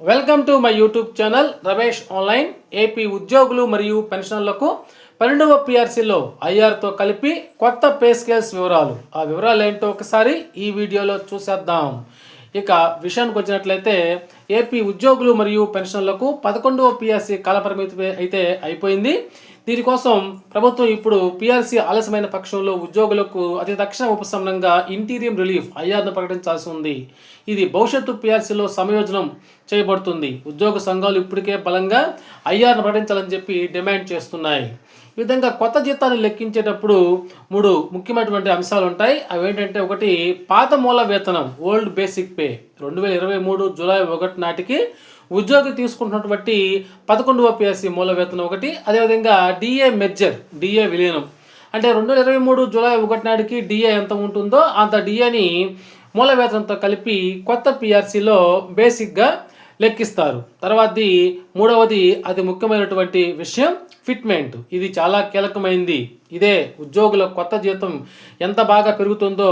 Welcome to my YouTube channel Ramesh online AP ఉద్యోగులు మరియు పెన్షనర్లకు పన్నెండవ పిఆర్సీలో ఐఆర్తో కలిపి కొత్త పే స్కేల్స్ వివరాలు. ఆ వివరాలు ఏంటో ఒకసారి ఈ వీడియోలో చూసేద్దాం. ఇక విషయానికి వచ్చినట్లయితే ఏపీ ఉద్యోగులు మరియు పెన్షన్లకు పదకొండవ పిఆర్సీ కాలపరిమితి అయితే అయిపోయింది. దీనికోసం ప్రభుత్వం ఇప్పుడు పిఆర్సీ ఆలస్యమైన పక్షంలో ఉద్యోగులకు అతి తక్షణ ఉపశమనంగా ఇంటీరియం రిలీఫ్ ఐఆర్ను ప్రకటించాల్సి ఉంది. ఇది భవిష్యత్తు పిఆర్సీలో సమయోజనం చేయబడుతుంది. ఉద్యోగ సంఘాలు ఇప్పటికే బలంగా ఐఆర్ను ప్రకటించాలని చెప్పి డిమాండ్ చేస్తున్నాయి. ఈ విధంగా కొత్త జీతాన్ని లెక్కించేటప్పుడు మూడు ముఖ్యమైనటువంటి అంశాలు ఉంటాయి. అవి ఏంటంటే ఒకటి పాత మూల వేతనం ఓల్డ్ బేసిక్ పే. రెండు వేల ఇరవై మూడు జూలై ఒకటి నాటికి ఉద్యోగి తీసుకుంటున్నటువంటి పదకొండవ పిఎస్సి మూల వేతనం ఒకటి అదేవిధంగా డిఏ మెర్జర్ డిఏ విలీనం. అంటే రెండు వేల ఇరవై మూడు జూలై ఒకటి నాటికి డిఏ ఎంత ఉంటుందో అంత డిఏని మూల వేతనంతో కలిపి కొత్త పిఆర్సీలో బేసిక్గా లెక్కిస్తారు. తర్వాతది మూడవది అతి ముఖ్యమైనటువంటి విషయం ఫిట్మెంట్. ఇది చాలా కీలకమైంది. ఇదే ఉద్యోగుల కొత్త జీతం ఎంత బాగా పెరుగుతుందో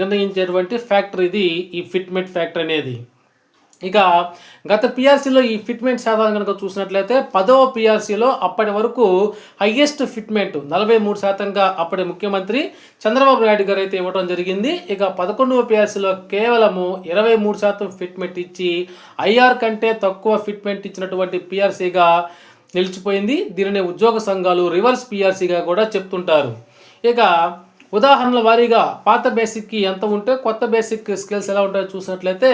నిర్ణయించేటువంటి ఫ్యాక్టర్ ఇది ఈ ఫిట్మెంట్ ఫ్యాక్టర్ అనేది. ఇక గత పిఆర్సీలో ఈ ఫిట్మెంట్ శాతం కనుక చూసినట్లయితే పదవ పిఆర్సీలో అప్పటి వరకు హయ్యెస్ట్ ఫిట్మెంట్ నలభై మూడు శాతంగా అప్పటి ముఖ్యమంత్రి చంద్రబాబు నాయుడు గారు అయితే ఇవ్వడం జరిగింది. ఇక పదకొండవ పిఆర్సీలో కేవలము ఇరవై మూడు శాతం ఫిట్మెంట్ ఇచ్చి ఐఆర్ కంటే తక్కువ ఫిట్మెంట్ ఇచ్చినటువంటి పిఆర్సీగా నిలిచిపోయింది. దీనిని ఉద్యోగ సంఘాలు రివర్స్ పిఆర్సీగా కూడా చెప్తుంటారు. ఇక ఉదాహరణల వారీగా పాత బేసిక్కి ఎంత ఉంటే కొత్త బేసిక్ స్కిల్స్ ఎలా ఉంటాయో చూసినట్లయితే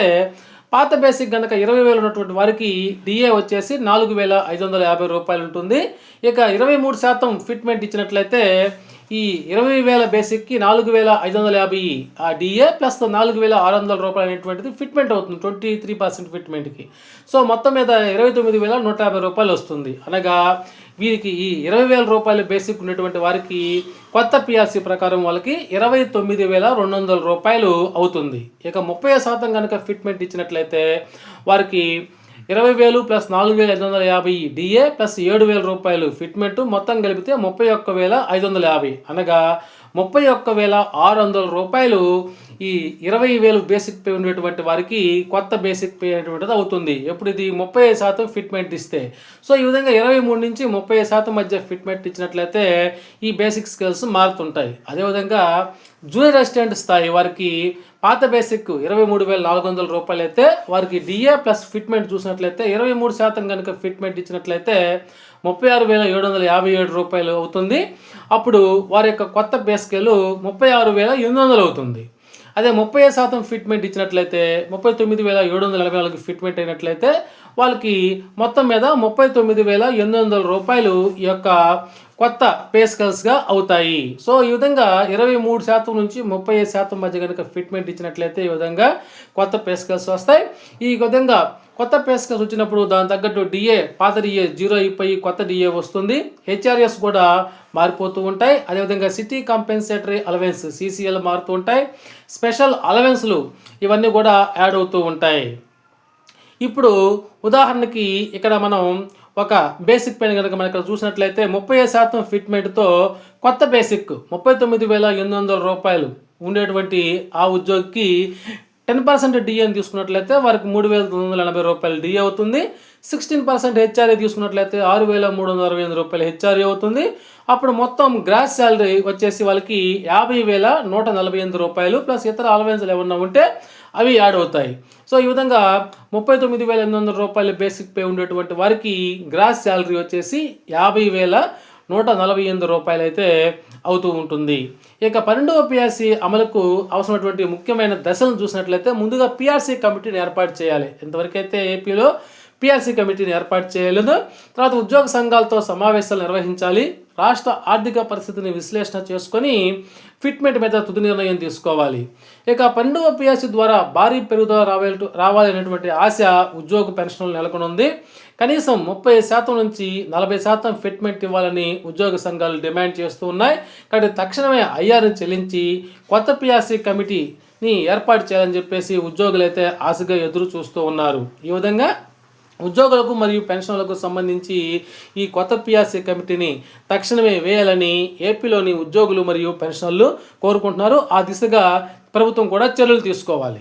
పాత బేసిక్ కనుక ఇరవై వేలు ఉన్నటువంటి వారికి డిఏ వచ్చేసి నాలుగు వేల ఐదు వందల యాభై రూపాయలు ఉంటుంది. ఇక ఇరవై మూడు శాతం ఫిట్మెంట్ ఇచ్చినట్లయితే ఈ ఇరవై వేల బేసిక్కి నాలుగు వేల ఐదు వందల యాభై ఆ డిఏ ప్లస్ నాలుగు వేల ఆరు వందల రూపాయలు అనేటువంటిది ఫిట్మెంట్ అవుతుంది ట్వంటీ త్రీ పర్సెంట్ ఫిట్మెంట్కి. సో మొత్తం మీద ఇరవై తొమ్మిది వేల నూట యాభై రూపాయలు వస్తుంది. అనగా వీరికి ఈ ఇరవై వేల రూపాయల బేసిక్ ఉన్నటువంటి వారికి కొత్త పిఆర్సీ ప్రకారం వాళ్ళకి ఇరవై తొమ్మిది వేల రెండు వందల రూపాయలు అవుతుంది. ఇక ముప్పై శాతం కనుక ఫిట్మెంట్ ఇచ్చినట్లయితే వారికి ఇరవై వేలు ప్లస్ నాలుగు వేల ఐదు వందల యాభై డిఏ ప్లస్ ఏడు వేల రూపాయలు ఫిట్మెంట్ మొత్తం కలిపితే ముప్పై ఒక్క వేల ఐదు వందల యాభై. అనగా ముప్పై ఒక్క వేల ఆరు వందల రూపాయలు ఈ ఇరవై వేలు బేసిక్ పే ఉండేటువంటి వారికి కొత్త బేసిక్ పే అనేటువంటిది అవుతుంది. ఎప్పుడు ఇది ముప్పై శాతం ఫిట్మెంట్ ఇస్తే. సో ఈ విధంగా ఇరవై మూడు నుంచి ముప్పై శాతం మధ్య ఫిట్మెంట్ ఇచ్చినట్లయితే ఈ బేసిక్ స్కిల్స్ మారుతుంటాయి. అదేవిధంగా జూనియర్ అసిస్టెంట్ స్థాయి వారికి పాత బేసిక్ ఇరవై మూడు వేల నాలుగు వందల రూపాయలు అయితే వారికి డిఏ ప్లస్ ఫిట్మెంట్ చూసినట్లయితే ఇరవై మూడు శాతం కనుక ఫిట్మెంట్ ఇచ్చినట్లయితే ముప్పై ఆరు వేల ఏడు వందల యాభై ఏడు రూపాయలు అవుతుంది. అప్పుడు వారి యొక్క కొత్త బేస్కేలు ముప్పై ఆరు వేల ఎనిమిది వందలు అవుతుంది. అదే ముప్పై శాతం ఫిట్మెంట్ ఇచ్చినట్లయితే ముప్పై తొమ్మిది వేల ఏడు వందల ఎనభై నాలుగు ఫిట్మెంట్ అయినట్లయితే వాళ్ళకి మొత్తం మీద ముప్పై తొమ్మిది వేల ఎనిమిది వందల రూపాయలు ఈ యొక్క కొత్త పే స్కేల్స్గా అవుతాయి. సో ఈ విధంగా ఇరవై మూడు శాతం నుంచి ముప్పై ఐదు శాతం మధ్య కనుక ఫిట్మెంట్ ఇచ్చినట్లయితే ఈ విధంగా కొత్త పే స్కేల్స్ వస్తాయి. ఈ విధంగా కొత్త పే స్కేల్స్ వచ్చినప్పుడు దాని తగ్గట్టు డిఏ పాత డిఏ జీరో అయిపోయి కొత్త డిఏ వస్తుంది. హెచ్ఆర్ఎస్ కూడా మారిపోతూ ఉంటాయి. అదేవిధంగా సిటీ కాంపెన్సేటరీ అలవెన్స్ సిసిఎల్ మారుతూ ఉంటాయి. స్పెషల్ అలవెన్స్లు ఇవన్నీ కూడా యాడ్ అవుతూ ఉంటాయి. ఇప్పుడు ఉదాహరణకి ఇక్కడ మనం ఒక బేసిక్ పైన కనుక మనం ఇక్కడ చూసినట్లయితే ముప్పై శాతం ఫిట్మెంట్తో కొత్త బేసిక్ ముప్పై తొమ్మిది వేల ఎనిమిది వందల రూపాయలు ఉండేటువంటి ఆ ఉద్యోగికి టెన్ పర్సెంట్ డిఏని తీసుకున్నట్లయితే వారికి మూడు వేల తొమ్మిది వందల ఎనభై రూపాయలు డిఏ అవుతుంది. సిక్స్టీన్ పర్సెంట్ హెచ్ఆర్ఏ తీసుకున్నట్లయితే ఆరు వేల మూడు వందల అరవై ఎనిమిది రూపాయలు హెచ్ఆర్ఏ అవుతుంది. అప్పుడు మొత్తం గ్రాస్ శాలరీ వచ్చేసి వాళ్ళకి యాభై వేల నూట నలభై ఎనిమిది రూపాయలు ప్లస్ ఇతర అలవెన్స్లు ఏమన్నా ఉంటే అవి యాడ్ అవుతాయి. సో ఈ విధంగా ముప్పై తొమ్మిది వేల ఎనిమిది వందల రూపాయలు బేసిక్ పే ఉండేటువంటి వారికి గ్రాస్ శాలరీ వచ్చేసి యాభై వేల నూట నలభై ఎనిమిది రూపాయలు అయితే అవుతూ ఉంటుంది. ఇక పన్నెండవ పిఆర్సీ అమలుకు అవసరమైనటువంటి ముఖ్యమైన దశలను చూసినట్లయితే ముందుగా పిఆర్సీ కమిటీని ఏర్పాటు చేయాలి. ఇంతవరకైతే ఏపీలో పిఆర్సీ కమిటీని ఏర్పాటు చేయలేదు. తర్వాత ఉద్యోగ సంఘాలతో సమావేశాలు నిర్వహించాలి. రాష్ట్ర ఆర్థిక పరిస్థితిని విశ్లేషణ చేసుకొని ఫిట్మెంట్ మీద తుది నిర్ణయం తీసుకోవాలి. ఇక పన్నెండవ పిఆర్సీ ద్వారా భారీ పెరుగుదల రావాలి రావాలనేటువంటి ఆశ ఉద్యోగ పెన్షన్లు నెలకొనుంది. కనీసం ముప్పై శాతం నుంచి నలభై శాతం ఫిట్మెంట్ ఇవ్వాలని ఉద్యోగ సంఘాలు డిమాండ్ చేస్తూ ఉన్నాయి. కాబట్టి తక్షణమే ఐఆర్ని చెల్లించి కొత్త పిఆర్సీ కమిటీని ఏర్పాటు చేయాలని చెప్పేసి ఉద్యోగులైతే ఆశగా ఎదురు చూస్తూ ఉన్నారు. ఈ విధంగా ఉద్యోగులకు మరియు పెన్షన్లకు సంబంధించి ఈ కొత్త పిఆర్సీ కమిటీని తక్షణమే వేయాలని ఏపీలోని ఉద్యోగులు మరియు పెన్షనర్లు కోరుకుంటున్నారు. ఆ దిశగా ప్రభుత్వం కూడా చర్యలు తీసుకోవాలి.